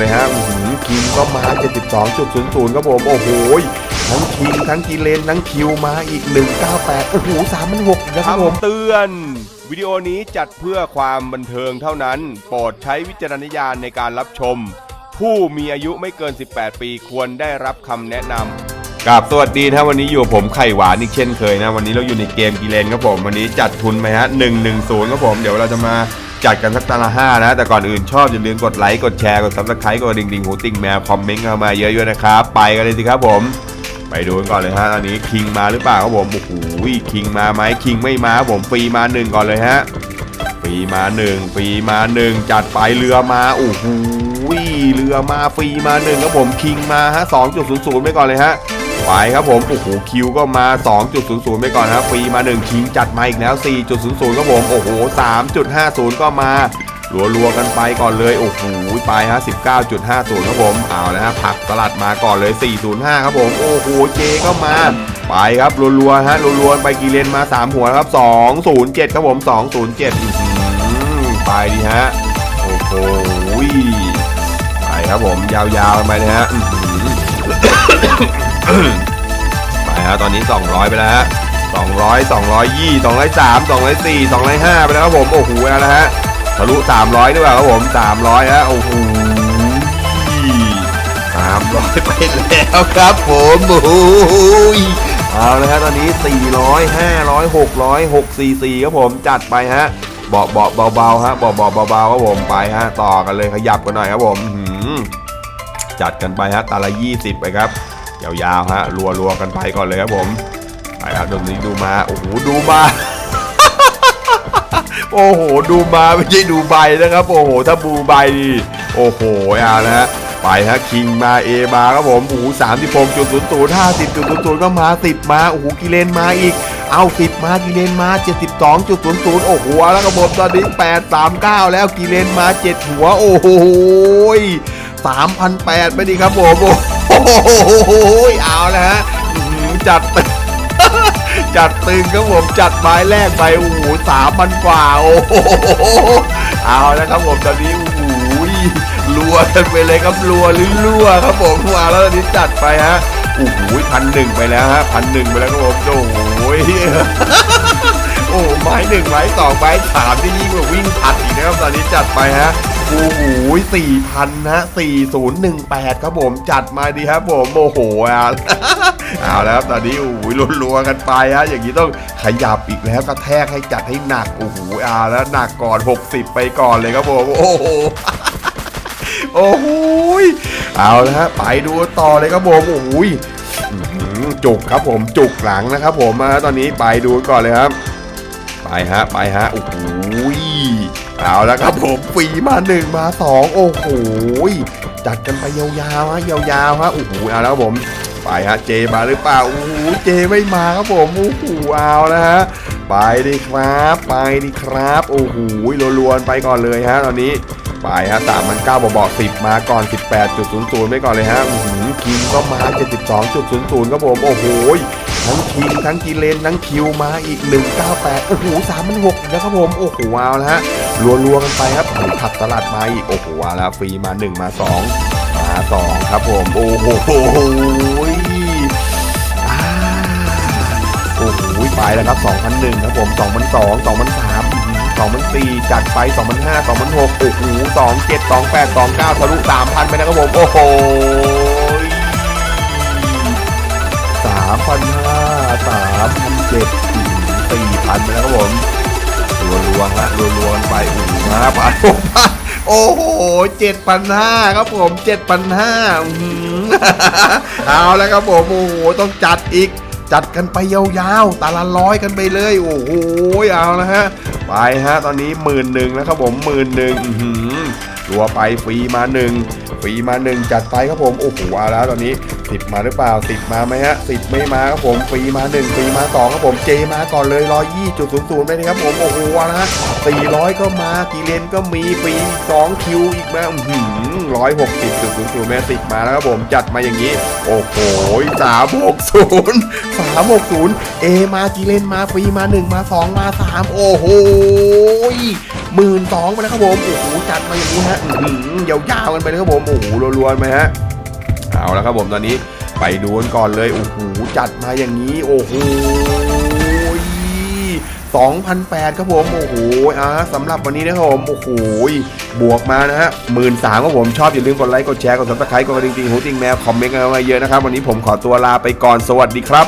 เลยฮะอื้อหือคิงก็มา 72.00 ครับผม โอ้โห ทั้งคิง ทั้งกิเลน ทั้งคิวมาอีก 198 โอ้โห3,600นะครับผม เตือน วิดีโอนี้จัดเพื่อความบันเทิงเท่านั้น โปรดใช้วิจารณญาณในการรับชม ผู้มีอายุไม่เกิน 18 ปีควรได้รับคำแนะนำกับสวัสดีนะวันนี้อยู่ผมไข่หวานอีกเช่นเคยนะ วันนี้เราอยู่ในเกมกีเลนครับผม วันนี้จัดทุนไปฮะ110ครับผม เดี๋ยวเราจะมา จัดกันสักตาละห้านะ แต่ก่อนอื่นชอบอย่าลืมกดไลค์ กดแชร์ กดซับสไครต์กดดิ่งดิ่งหูติ่งแมวคอมเมนต์เข้ามาเยอะๆนะครับ ไปกันเลยสิครับผม ไปดูกันก่อนเลยฮะตอนนี้คิงมาหรือเปล่าครับผมโอ้โหคิงมาไหมคิงไม่มาผมฟรีมาหนึ่งก่อนเลยฮะฟรีมาหนึ่งฟรีมาหนึ่งจัดไปเรือมาโอ้โหเรือมาฟรีมาหนึ่งครับผมคิงมาฮะสองจุดศูนย์ศูนย์ไปก่อนเลยฮะ ไปครับผมโอ้โหคิวก็มา 2.00 ไปก่อนครับฟรีมา 1 คิงจัดมาอีกแล้ว 4.00 ครับผมโอ้โห 3.50 ก็มารัวๆกันไปก่อนเลยโอ้โหไปฮะ19.50 ครับผมเอาละฮะผักสลัดมาก่อนเลย 405 ครับผมโอ้โหเจก็มาไปครับรัวๆฮะรัวๆไปกีเลนมา 3 หัวครับ 207 ครับผม 207อื้อหือไปดีฮะโอ้โหไปครับผมยาวๆไปนะฮะอื ไปฮะตอนนี้ 200 ไปแล้วฮะ200 220 203 204 205 ไปแล้วครับผม โอ้โหเอาละฮะทะลุ 300ด้วยครับผม 300ฮะโอ้โห300 ไปแล้วครับผมโอ้โหเอาละฮะตอนนี้ 400 500 600 644ครับผมจัดไปฮะเบาเบาเบาๆฮะเบาเบาเบาๆครับผมไปฮะต่อกันเลยขยับกันหน่อยครับผมจัดกันไปฮะตาละ20ไปครับ ยาวๆฮะรัวๆกันไปก่อนเลยครับผมไปครับตรงนี้ดูมาโอ้โหดูมาโอ้โหดูมาไม่ใช่ดูใบนะครับ โอ้โหถ้าบูใบนี่โอ้โหเอาละฮะไปฮะคิงมาเอมาครับผมโอ้โหสามสิบหกจุดศูนย์ศูนย์ห้าสิบจุดศูนย์ศูนย์ก็มาสิบมาโอ้โหกิเลนมาอีกเอาสิบมากิเลนมาเจ็ดสิบสองจุดศูนย์ศูนย์โอ้โหแล้วครับผมตอนนี้แปดสามเก้าแล้วกิเลนมาเจ็ดหัวโอ้โหสามพันแปดไปดิครับผม โอ้โหเอาละฮะอื้อหือจัดจัดตึงครับผมจัดไม้แรกไปโอ้โหสามพันกว่าโอ้โหเอาแล้วครับผมตอนนี้โอ้โหรัวกันไปเลยครับรัวหรือรัวครับผมมาแล้วตอนนี้จัดไปฮะโอ้โหพันหนึ่งไปแล้วฮะพันหนึ่งไปแล้วครับผมโอ้โหโอ้โหไม้หนึ่งไม้สองไม้สามที่ยิ่งกว่าวิ่งผัดอีกนะครับตอนนี้จัดไปฮะ โอ้โหสี่พันฮะสี่ศูนย์หนึ่งแปดครับผมจัดมาดีครับผมโอ้โหอะเอาแล้วครับตอนนี้โอ้โหรัวๆกันไปฮะอย่างนี้ต้องขยับอีกแล้วกระแทกให้จัดให้หนักโอ้โหเอาแล้วหนักก่อน 60 ไปก่อนเลยครับผมโอ้โหโอ้โหเอาละฮะไปดูต่อเลยครับผมโอ้โหยจุกครับผมจุกหลังนะครับผมมาตอนนี้ไปดูก่อนเลยครับ ไปฮะไปฮะโอ้โหเอาแล้วครับผมฟีมาหนึ่งมาสองโอ้โหยจัดกันไปยาวๆฮะยาวๆฮะโอ้โหเอาแล้วผมไปฮะเจมาหรือเปล่าโอ้โหเจไม่มาครับผมโอ้โหเอาแล้วฮะไปดิครับไปดิครับโอ้โหรัวๆไปก่อนเลยฮะตอนนี้ไปฮะสามพันเก้าบอกสิบมาก่อน 18.00ไปก่อนเลยฮะอื้อหือคิงก็มา 72.00ครับผม โอ้โห ทั้งคิงทั้งกิเลนทั้งคิวมาอีก 198 โอ้โห3,600แล้วครับผม โอ้โหเอาแล้วฮะรัวๆกันไปครับหมูผัดสลัดมาอีก โอ้โหเอาวแล้วฟรีมา 1 มา 2 มาสองครับผม โอ้โหอ่าโอ้โหไปแล้วครับ 2,001 ครับผม2,002 2,003 2,004 จัดไป 2,005 2,006 โอ้โห 27 28 29 ทะลุ 3,000 ไปนะครับผม โอ้โห3,500 3,700 4,000ไปแล้วครับผมรัวๆฮะรัวๆกันไปอ้โหห้าพันหกพันโอ้โหเจ็ดพันห้าครับผมเจ็ดพันห้าเอาแล้วครับผมโอ้โหต้องจัดอีกจัดกันไปยาวๆ ตาละร้อยกันไปเลย โอ้โหเอาแล้วฮะ ไปฮะ ตอนนี้หมื่นหนึ่งแล้วครับผมหมื่นหนึ่งรัวไปฟรีมาหนึ่งฟรีมาหนึ่งจัดไปครับผม โอ้โหเอาแล้วตอนนี้ สิบมาหรือเปล่าสิบมาไหมฮะสิบไม่มาครับผมฟรีมาหนึ่งฟรีมาสองครับผมเจมาก่อนเลยร้อยยี่จุดศูนย์ศูนย์ไปนะครับผมโอ้โหเอาละฮะสี่ร้อยก็มากีเลนก็มีฟรีสองคิวอีกมาร้อยหกสิบจุดศูนย์ศูนย์แม่สิบมาแล้วครับผมจัดมาอย่างนี้ โอ้โหสามหกศูนย์สามหกศูนย์เอมากีเลนมาฟรีมาหนึ่งมาสองมาสามโอ้โหหมื่นสองไปแล้วครับผมโอ้โหจัดมาอย่างนี้ฮะหือยาวๆกันไปเลยครับผมโอ้โหรัวๆไปฮะ เอาแล้วครับผมตอนนี้ไปดูกันก่อนเลยโอ้โหจัดมาอย่างนี้โอ้โห2,008ครับผมโอ้โหอ่าสำหรับวันนี้นะครับผมโอ้โหบวกมานะฮะหมื่นสามครับผมชอบอย่าลืมกดไลค์กดแชร์กดซับสไครต์กดกระดิ่งติงหูติงแมวคอมเมนต์กันมาเยอะนะครับ วันนี้ผมขอตัวลาไปก่อนสวัสดีครับ